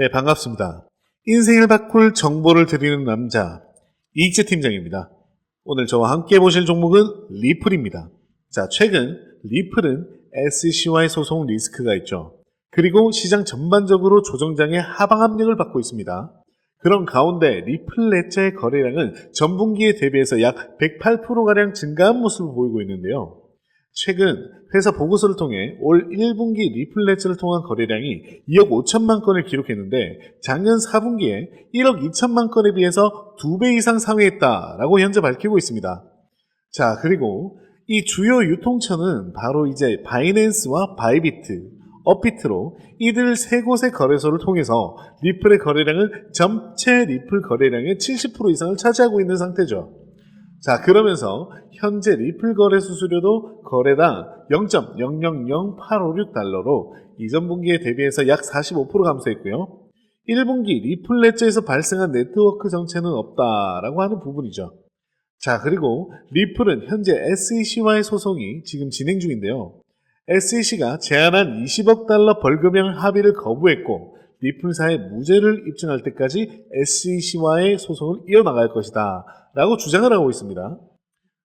네, 반갑습니다. 인생을 바꿀 정보를 드리는 남자, 이익재 팀장입니다. 오늘 저와 함께 보실 종목은 리플입니다. 자, 최근 리플은 SEC와의 소송 리스크가 있죠. 그리고 시장 전반적으로 조정장의 하방 압력을 받고 있습니다. 그런 가운데 리플 레자의 거래량은 전분기에 대비해서 약 108%가량 증가한 모습을 보이고 있는데요. 최근 회사 보고서를 통해 올 1분기 리플레츠를 통한 거래량이 2억 5천만 건을 기록했는데 작년 4분기에 1억 2천만 건에 비해서 2배 이상 상회했다라고 현재 밝히고 있습니다. 자, 그리고 이 주요 유통처는 바로 이제 바이낸스와 바이비트, 업비트로 이들 세 곳의 거래소를 통해서 리플의 거래량을 전체 리플 거래량의 70% 이상을 차지하고 있는 상태죠. 자, 그러면서 현재 리플 거래 수수료도 거래당 0.000856달러로 이전 분기에 대비해서 약 45% 감소했고요. 1분기 리플 넷즈에서 발생한 네트워크 정체는 없다라고 하는 부분이죠. 자, 그리고 리플은 현재 SEC와의 소송이 지금 진행 중인데요. SEC가 제안한 20억 달러 벌금형 합의를 거부했고 리플사의 무죄를 입증할 때까지 SEC와의 소송을 이어나갈 것이다 라고 주장을 하고 있습니다.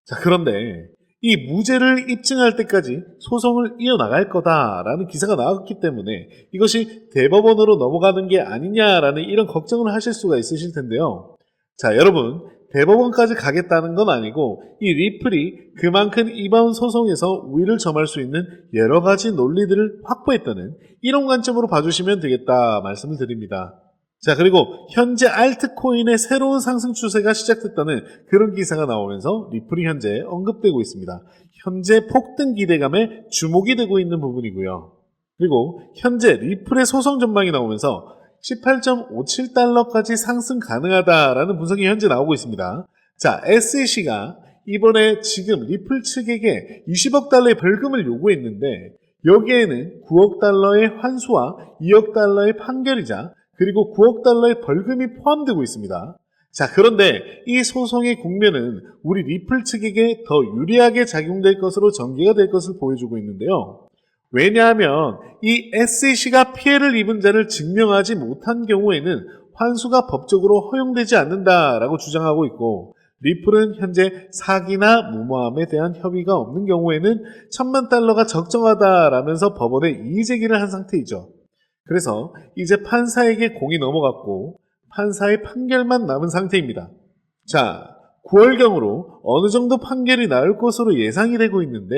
자, 그런데 이 무죄를 입증할 때까지 소송을 이어나갈 거다라는 기사가 나왔기 때문에 이것이 대법원으로 넘어가는 게 아니냐라는 이런 걱정을 하실 수가 있으실 텐데요. 자, 여러분, 대법원까지 가겠다는 건 아니고 이 리플이 그만큼 이번 소송에서 우위를 점할 수 있는 여러 가지 논리들을 확보했다는 이런 관점으로 봐주시면 되겠다 말씀을 드립니다. 자, 그리고 현재 알트코인의 새로운 상승 추세가 시작됐다는 그런 기사가 나오면서 리플이 현재 언급되고 있습니다. 현재 폭등 기대감에 주목이 되고 있는 부분이고요. 그리고 현재 리플의 소송 전망이 나오면서 18.57달러까지 상승 가능하다라는 분석이 현재 나오고 있습니다. 자, SEC가 이번에 지금 리플 측에게 20억 달러의 벌금을 요구했는데 여기에는 9억 달러의 환수와 2억 달러의 판결이자 그리고 9억 달러의 벌금이 포함되고 있습니다. 자, 그런데 이 소송의 국면은 우리 리플 측에게 더 유리하게 작용될 것으로 전개가 될 것을 보여주고 있는데요. 왜냐하면 이 SEC가 피해를 입은 자를 증명하지 못한 경우에는 환수가 법적으로 허용되지 않는다라고 주장하고 있고 리플은 현재 사기나 무모함에 대한 협의가 없는 경우에는 천만 달러가 적정하다라면서 법원에 이의 제기를 한 상태이죠. 그래서 이제 판사에게 공이 넘어갔고 판사의 판결만 남은 상태입니다. 자, 9월경으로 어느 정도 판결이 나올 것으로 예상이 되고 있는데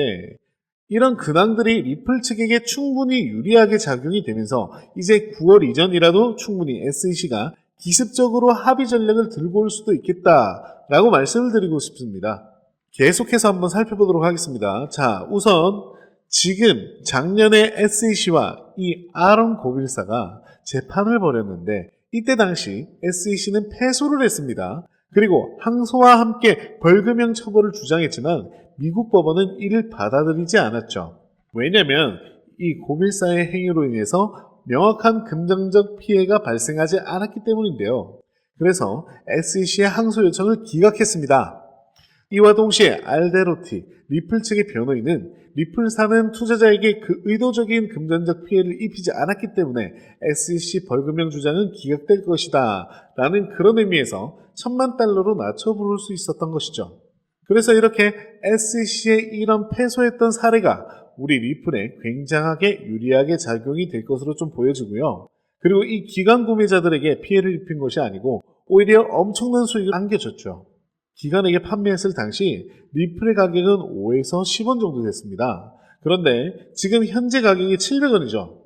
이런 근황들이 리플 측에게 충분히 유리하게 작용이 되면서 이제 9월 이전이라도 충분히 SEC가 기습적으로 합의 전략을 들고 올 수도 있겠다라고 말씀을 드리고 싶습니다. 계속해서 한번 살펴보도록 하겠습니다. 자, 우선 지금 작년에 SEC와 이 아론 고빌사가 재판을 벌였는데 이때 당시 SEC는 패소를 했습니다. 그리고 항소와 함께 벌금형 처벌을 주장했지만 미국 법원은 이를 받아들이지 않았죠. 왜냐하면 이 고빌사의 행위로 인해서 명확한 금전적 피해가 발생하지 않았기 때문인데요. 그래서 SEC의 항소 요청을 기각했습니다. 이와 동시에 알데로티, 리플 측의 변호인은 리플사는 투자자에게 그 의도적인 금전적 피해를 입히지 않았기 때문에 SEC 벌금형 주장은 기각될 것이다 라는 그런 의미에서 천만 달러로 낮춰 부를 수 있었던 것이죠. 그래서 이렇게 SEC의 이런 패소했던 사례가 우리 리플에 굉장하게 유리하게 작용이 될 것으로 좀 보여지고요. 그리고 이 기관 구매자들에게 피해를 입힌 것이 아니고 오히려 엄청난 수익을 안겨줬죠. 기관에게 판매했을 당시 리플의 가격은 5에서 10원 정도 됐습니다. 그런데 지금 현재 가격이 700원이죠.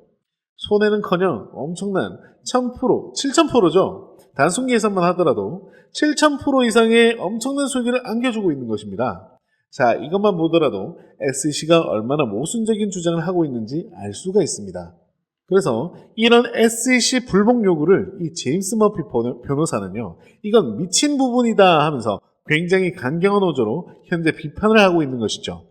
손해는커녕 엄청난 1000%, 7000%죠. 단순 계산만 하더라도 7000% 이상의 엄청난 수익을 안겨주고 있는 것입니다. 자, 이것만 보더라도 SEC가 얼마나 모순적인 주장을 하고 있는지 알 수가 있습니다. 그래서 이런 SEC 불복 요구를 이 제임스 머피 변호사는요, 이건 미친 부분이다 하면서 굉장히 강경한 어조로 현재 비판을 하고 있는 것이죠.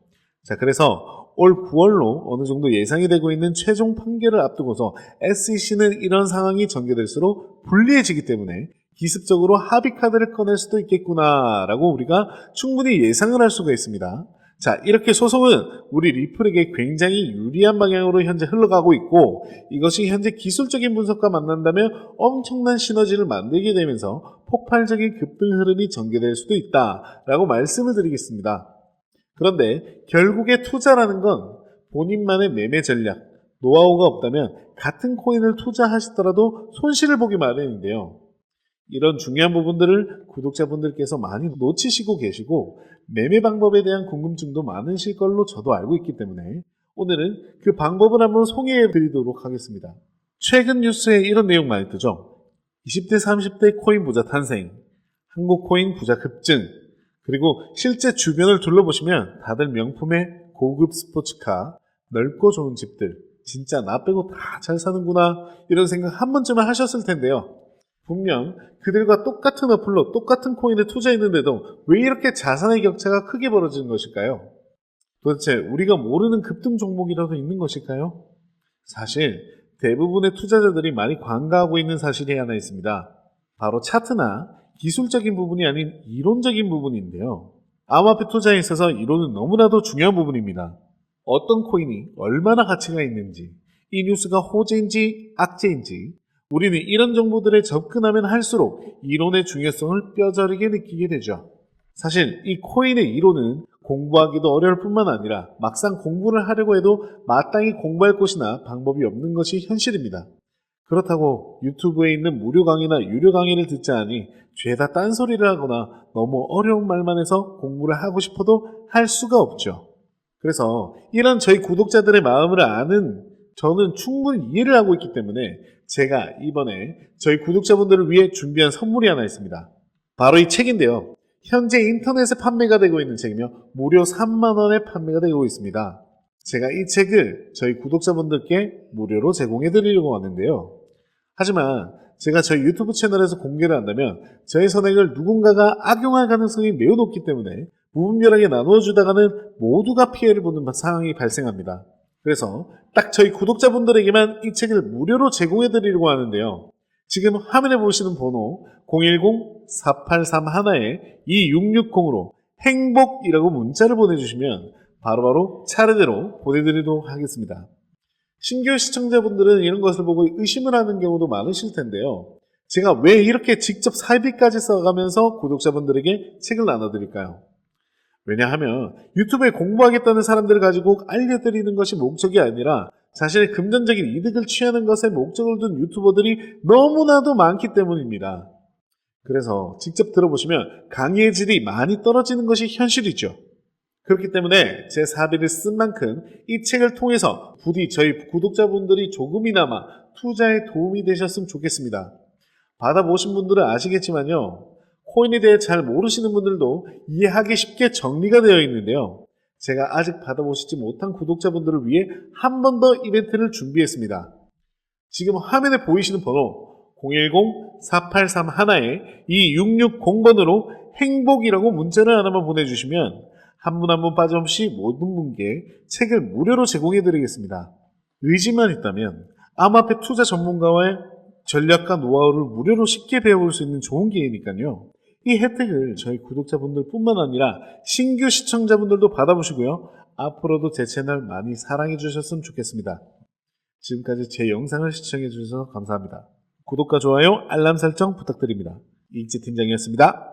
자, 그래서 올 9월로 어느 정도 예상이 되고 있는 최종 판결을 앞두고서 SEC는 이런 상황이 전개될수록 불리해지기 때문에 기습적으로 합의 카드를 꺼낼 수도 있겠구나라고 우리가 충분히 예상을 할 수가 있습니다. 자, 이렇게 소송은 우리 리플에게 굉장히 유리한 방향으로 현재 흘러가고 있고 이것이 현재 기술적인 분석과 만난다면 엄청난 시너지를 만들게 되면서 폭발적인 급등 흐름이 전개될 수도 있다라고 말씀을 드리겠습니다. 그런데 결국에 투자라는 건 본인만의 매매 전략, 노하우가 없다면 같은 코인을 투자하시더라도 손실을 보기 마련인데요. 이런 중요한 부분들을 구독자분들께서 많이 놓치시고 계시고 매매 방법에 대한 궁금증도 많으실 걸로 저도 알고 있기 때문에 오늘은 그 방법을 한번 소개해 드리도록 하겠습니다. 최근 뉴스에 이런 내용 많이 뜨죠. 20대, 30대 코인 부자 탄생, 한국 코인 부자 급증, 그리고 실제 주변을 둘러보시면 다들 명품의 고급 스포츠카, 넓고 좋은 집들, 진짜 나 빼고 다 잘 사는구나 이런 생각 한 번쯤은 하셨을 텐데요. 분명 그들과 똑같은 어플로 똑같은 코인에 투자했는데도 왜 이렇게 자산의 격차가 크게 벌어지는 것일까요? 도대체 우리가 모르는 급등 종목이라도 있는 것일까요? 사실 대부분의 투자자들이 많이 관가하고 있는 사실이 하나 있습니다. 바로 차트나 기술적인 부분이 아닌 이론적인 부분인데요. 암호화폐 투자에 있어서 이론은 너무나도 중요한 부분입니다. 어떤 코인이 얼마나 가치가 있는지, 이 뉴스가 호재인지 악재인지, 우리는 이런 정보들에 접근하면 할수록 이론의 중요성을 뼈저리게 느끼게 되죠. 사실 이 코인의 이론은 공부하기도 어려울 뿐만 아니라 막상 공부를 하려고 해도 마땅히 공부할 곳이나 방법이 없는 것이 현실입니다. 그렇다고 유튜브에 있는 무료 강의나 유료 강의를 듣자 하니 죄다 딴소리를 하거나 너무 어려운 말만 해서 공부를 하고 싶어도 할 수가 없죠. 그래서 이런 저희 구독자들의 마음을 아는 저는 충분히 이해를 하고 있기 때문에 제가 이번에 저희 구독자분들을 위해 준비한 선물이 하나 있습니다. 바로 이 책인데요. 현재 인터넷에 판매가 되고 있는 책이며 무료 3만원에 판매가 되고 있습니다. 제가 이 책을 저희 구독자분들께 무료로 제공해 드리려고 하는데요. 하지만 제가 저희 유튜브 채널에서 공개를 한다면 저의 선행을 누군가가 악용할 가능성이 매우 높기 때문에 무분별하게 나누어 주다가는 모두가 피해를 보는 상황이 발생합니다. 그래서 딱 저희 구독자분들에게만 이 책을 무료로 제공해 드리려고 하는데요. 지금 화면에 보시는 번호 010-4831-2660으로 행복이라고 문자를 보내주시면 바로바로 차례대로 보내드리도록 하겠습니다. 신규 시청자분들은 이런 것을 보고 의심을 하는 경우도 많으실 텐데요. 제가 왜 이렇게 직접 사비까지 써가면서 구독자분들에게 책을 나눠드릴까요? 왜냐하면 유튜브에 공부하겠다는 사람들을 가지고 알려드리는 것이 목적이 아니라 자신의 금전적인 이득을 취하는 것에 목적을 둔 유튜버들이 너무나도 많기 때문입니다. 그래서 직접 들어보시면 강의의 질이 많이 떨어지는 것이 현실이죠. 그렇기 때문에 제 사비를 쓴 만큼 이 책을 통해서 부디 저희 구독자분들이 조금이나마 투자에 도움이 되셨으면 좋겠습니다. 받아보신 분들은 아시겠지만요. 코인에 대해 잘 모르시는 분들도 이해하기 쉽게 정리가 되어 있는데요. 제가 아직 받아보시지 못한 구독자분들을 위해 한 번 더 이벤트를 준비했습니다. 지금 화면에 보이시는 번호 010-4831-2660번으로 행복이라고 문자를 하나만 보내주시면 한 분 한분 빠짐없이 모든 분께 책을 무료로 제공해 드리겠습니다. 의지만 있다면 암호화폐 투자 전문가와의 전략과 노하우를 무료로 쉽게 배워볼 수 있는 좋은 기회니까요. 이 혜택을 저희 구독자분들 뿐만 아니라 신규 시청자분들도 받아보시고요. 앞으로도 제 채널 많이 사랑해 주셨으면 좋겠습니다. 지금까지 제 영상을 시청해 주셔서 감사합니다. 구독과 좋아요, 알람 설정 부탁드립니다. 이지 팀장이었습니다.